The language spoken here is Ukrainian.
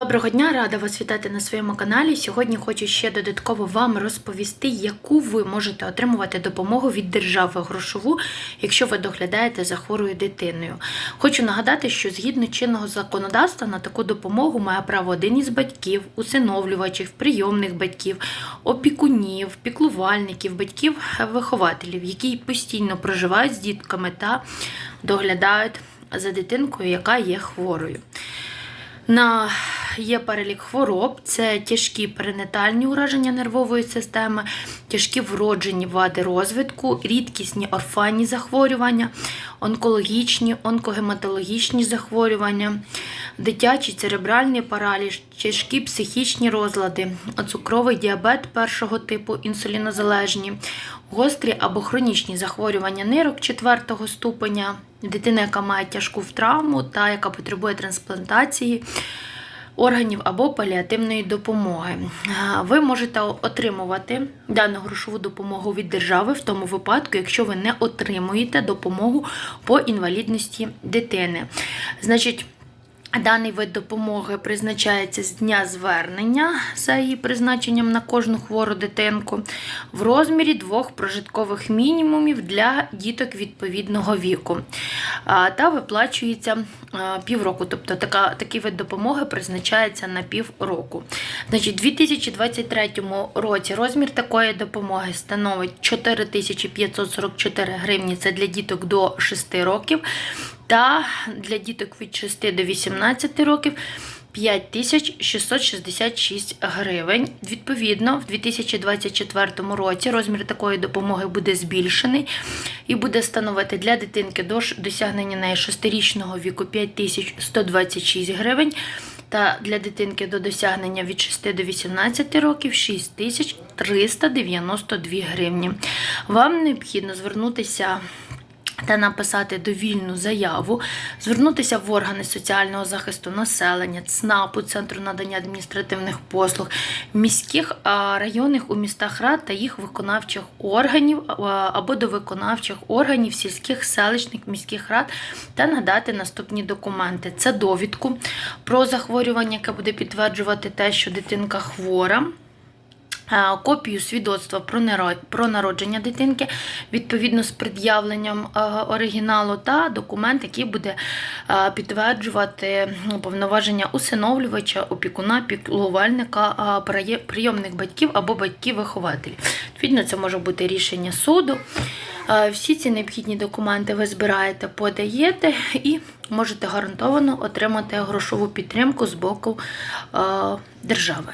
Доброго дня, рада вас вітати на своєму каналі. Сьогодні хочу ще додатково вам розповісти, яку ви можете отримувати допомогу від держави грошову, якщо ви доглядаєте за хворою дитиною. Хочу нагадати, що згідно чинного законодавства на таку допомогу має право один із батьків, усиновлювачів, прийомних батьків, опікунів, піклувальників, батьків-вихователів, які постійно проживають з дітками та доглядають за дитинкою, яка є хворою. На є перелік хвороб: це тяжкі перинатальні ураження нервової системи, тяжкі вроджені вади розвитку, рідкісні орфанні захворювання, онкологічні, онкогематологічні захворювання, дитячий церебральний параліч, тяжкі психічні розлади, цукровий діабет першого типу, інсулінозалежні, гострі або хронічні захворювання нирок четвертого ступеня, дитина, яка має тяжку травму та яка потребує трансплантації. Органів або паліативної допомоги. Ви можете отримувати дану грошову допомогу від держави в тому випадку, якщо ви не отримуєте допомогу по інвалідності дитини. Значить, Даний вид допомоги призначається з дня звернення за її призначенням на кожну хвору дитинку в розмірі двох прожиткових мінімумів для діток відповідного віку. Та виплачується півроку. Тобто така, такий вид допомоги призначається на півроку. Значить, у 2023 році розмір такої допомоги становить 4544 гривні. Це для діток до 6 років. Та для діток від 6 до 18 років 5666 гривень. Відповідно, в 2024 році розмір такої допомоги буде збільшений і буде становити для дитинки до досягнення неї 6-річного віку 5126 гривень. Та для дитинки до досягнення від 6 до 18 років 6392 гривні. Вам необхідно звернутися та написати довільну заяву, звернутися в органи соціального захисту населення, ЦНАПу, Центру надання адміністративних послуг, міських районних у містах рад та їх виконавчих органів або до виконавчих органів сільських селищних міських рад та надати наступні документи: це довідку про захворювання, яке буде підтверджувати те, що дитинка хвора. Копію свідоцтва про народження дитинки відповідно з пред'явленням оригіналу та документ, який буде підтверджувати ну, повноваження усиновлювача, опікуна, піклувальника, прийомних батьків або батьків-вихователів. Відповідно, це може бути рішення суду. Всі ці необхідні документи ви збираєте, подаєте і можете гарантовано отримати грошову підтримку з боку держави.